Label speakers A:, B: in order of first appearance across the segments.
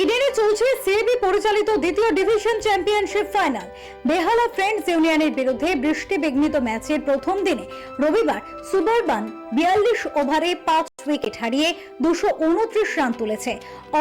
A: ইডেনে চলছে সিএবি পরিচালিত দ্বিতীয় division championship final. Behala friends ইউনিয়নের বিরুদ্ধে বৃষ্টি বিঘ্নিত ম্যাচের প্রথম দিনে রবিবার সুবারবান বিয়াল্লিশ ওভারে পাঁচ উইকেট হারিয়ে দুশো উনত্রিশ রান তুলেছে।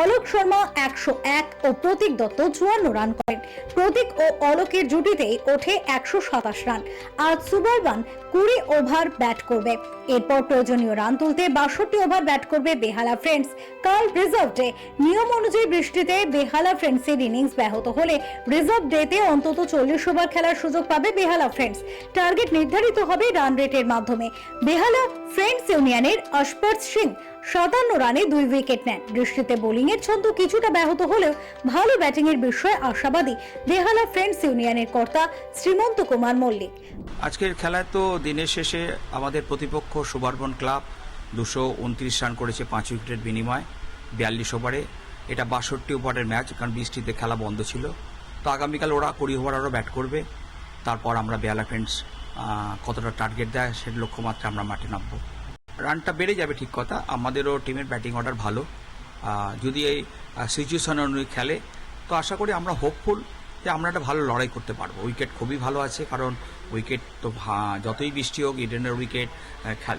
A: অলোক শর্মা একশো এক ও প্রতীক দত্ত চুয়ান্ন রান করেন। প্রতীক ও অলোকের জুটিতেই ওঠে একশো সাতাশ রান। আজ সুবারবান কুড়ি ওভার ব্যাট করবে। এরপর প্রয়োজনীয় রান তুলতে বাষট্টি ওভার ব্যাট করবে বেহালা ফ্রেন্ডস। কাল রিজার্ভ ডে নিয়ম অনুযায়ী বৃষ্টিতে বেহালা ফ্রেন্ডসের ইনিংস ব্যাহত হলে রিজার্ভ ডেতে অন্তত চল্লিশ ওভার খেলার সুযোগ পাবে বেহালা ফ্রেন্ডস। টার্গেট নির্ধারিত হবে রান রেটের মাধ্যমে। বেহালা ফ্রেন্ডস ইউনিয়নের অশপর্ত সিং সাতান্ন রানে দুই উইকেট নেন। বৃষ্টিতে বোলিংয়ের ছন্দ কিছুটা ব্যাহত হলেও ভালো ব্যাটিংয়ের বিষয়ে আশাবাদী বেহালা ফ্রেন্ডস ইউনিয়নের কর্তা শ্রীমন্ত কুমার মল্লিক।
B: আজকের খেলায় তো দিনের শেষে আমাদের প্রতিপক্ষ সুবর্বন ক্লাব দুশো উনত্রিশ রান করেছে, পাঁচ উইকেটের বিনিময় বিয়াল্লিশ ওভারে। এটা বাষট্টি ওভারের ম্যাচ, কারণ বৃষ্টিতে খেলা বন্ধ ছিল। তো আগামীকাল ওরা কুড়ি ওভার আরও ব্যাট করবে। তারপর আমরা বেহালা ফ্রেন্ডস কতটা টার্গেট দেয় সেটা লক্ষ্যমাত্রা আমরা মাঠে নামবো। রানটা বেড়ে যাবে ঠিক কথা, আমাদেরও টিমের ব্যাটিং অর্ডার ভালো। যদি এই সিচুয়েশন অনুযায়ী খেলে, তো আশা করি আমরা হোপফুল যে আমরা একটা ভালো লড়াই করতে পারব। উইকেট খুবই ভালো আছে, কারণ উইকেট তো যতই বৃষ্টি হোক ইডেনের উইকেট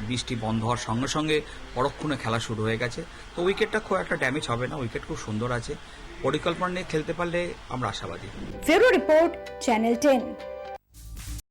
B: বৃষ্টি বন্ধ হওয়ার সঙ্গে সঙ্গে পরক্ষণে খেলা শুরু হয়ে গেছে। তো উইকেটটা খুব একটা ড্যামেজ হবে না উইকেট খুব সুন্দর আছে। পরিকল্পনা নিয়ে খেলতে পারলে আমরা আশাবাদী।
A: Report channel ten